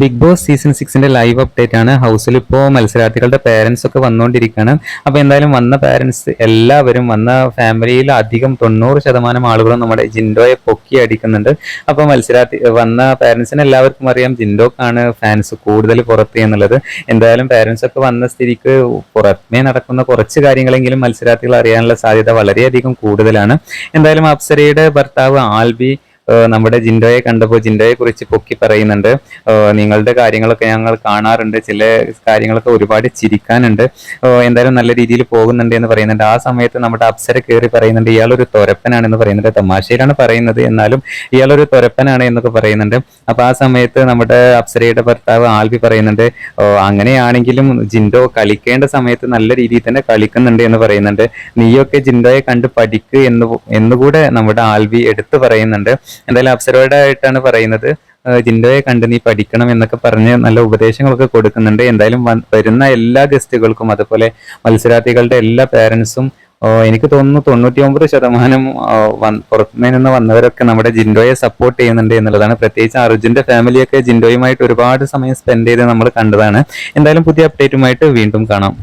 Big Boss season സിക്സിന്റെ live update ആണ്. ഹൗസിൽ ഇപ്പോൾ മത്സരാർത്ഥികളുടെ പേരൻസ് ഒക്കെ വന്നുകൊണ്ടിരിക്കുകയാണ് അപ്പോൾ എന്തായാലും വന്ന പേരൻസ് എല്ലാവരും വന്ന ഫാമിലിയിൽ അധികം തൊണ്ണൂറ് ശതമാനം ആളുകളും നമ്മുടെ ജിൻഡോയെ പൊക്കി അടിക്കുന്നുണ്ട്. അപ്പോൾ മത്സരാർത്ഥി വന്ന പേരൻസിന് എല്ലാവർക്കും അറിയാം ജിൻഡോക്കാണ് ഫാൻസ് കൂടുതൽ പുറത്ത് എന്നുള്ളത്. എന്തായാലും പേരൻസ് ഒക്കെ വന്ന സ്ഥിതിക്ക് പുറമേ നടക്കുന്ന കുറച്ച് കാര്യങ്ങളെങ്കിലും മത്സരാർത്ഥികൾ അറിയാനുള്ള സാധ്യത വളരെയധികം കൂടുതലാണ്. എന്തായാലും അപ്സരയുടെ ഭർത്താവ് ആൽബി നമ്മുടെ ജിൻഡോയെ കണ്ടപ്പോൾ ജിൻഡോയെ കുറിച്ച് പൊക്കി പറയുന്നുണ്ട്. നിങ്ങളുടെ കാര്യങ്ങളൊക്കെ ഞങ്ങൾ കാണാറുണ്ട്. ചില കാര്യങ്ങളൊക്കെ ഒരുപാട് ചിരിക്കാനുണ്ട്. എന്തായാലും നല്ല രീതിയിൽ പോകുന്നുണ്ട് എന്ന് പറയുന്നുണ്ട്. ആ സമയത്ത് നമ്മുടെ അപ്സര കയറി പറയുന്നുണ്ട് ഇയാളൊരു തുരപ്പനാണെന്ന് പറയുന്നുണ്ട്. തമാശയിലാണ് പറയുന്നത്. എന്നാലും ഇയാളൊരു തൊരപ്പനാണ് എന്നൊക്കെ പറയുന്നുണ്ട്. അപ്പൊ ആ സമയത്ത് നമ്മുടെ അപ്സരയുടെ ഭർത്താവ് ആൽബി പറയുന്നുണ്ട് അങ്ങനെയാണെങ്കിലും ജിൻഡോ കളിക്കേണ്ട സമയത്ത് നല്ല രീതിയിൽ തന്നെ കളിക്കുന്നുണ്ട് എന്ന് പറയുന്നുണ്ട്. നീയൊക്കെ ജിൻഡോയെ കണ്ട് പഠിക്ക് എന്ന് എന്നുകൂടെ നമ്മുടെ ആൽബി എടുത്തു പറയുന്നുണ്ട്. എന്തായാലും അപ്സരയുടെ ആയിട്ടാണ് പറയുന്നത്. ജിൻഡോയെ കണ്ട് നീ പഠിക്കണം എന്നൊക്കെ പറഞ്ഞ് നല്ല ഉപദേശങ്ങളൊക്കെ കൊടുക്കുന്നുണ്ട്. എന്തായാലും വരുന്ന എല്ലാ ഗസ്റ്റുകൾക്കും അതുപോലെ മത്സരാർത്ഥികളുടെ എല്ലാ പേരൻസും എനിക്ക് തോന്നുന്നു തൊണ്ണൂറ്റി ഒമ്പത് ശതമാനം പുറത്തുനിന്ന് നിന്ന് വന്നവരൊക്കെ നമ്മുടെ ജിൻഡോയെ സപ്പോർട്ട് ചെയ്യുന്നുണ്ട് എന്നുള്ളതാണ്. പ്രത്യേകിച്ച് അർജുന്റെ ഫാമിലിയൊക്കെ ജിൻഡോയുമായിട്ട് ഒരുപാട് സമയം സ്പെൻഡ് ചെയ്ത് നമ്മൾ കണ്ടതാണ്. എന്തായാലും പുതിയ അപ്ഡേറ്റുമായിട്ട് വീണ്ടും കാണാം.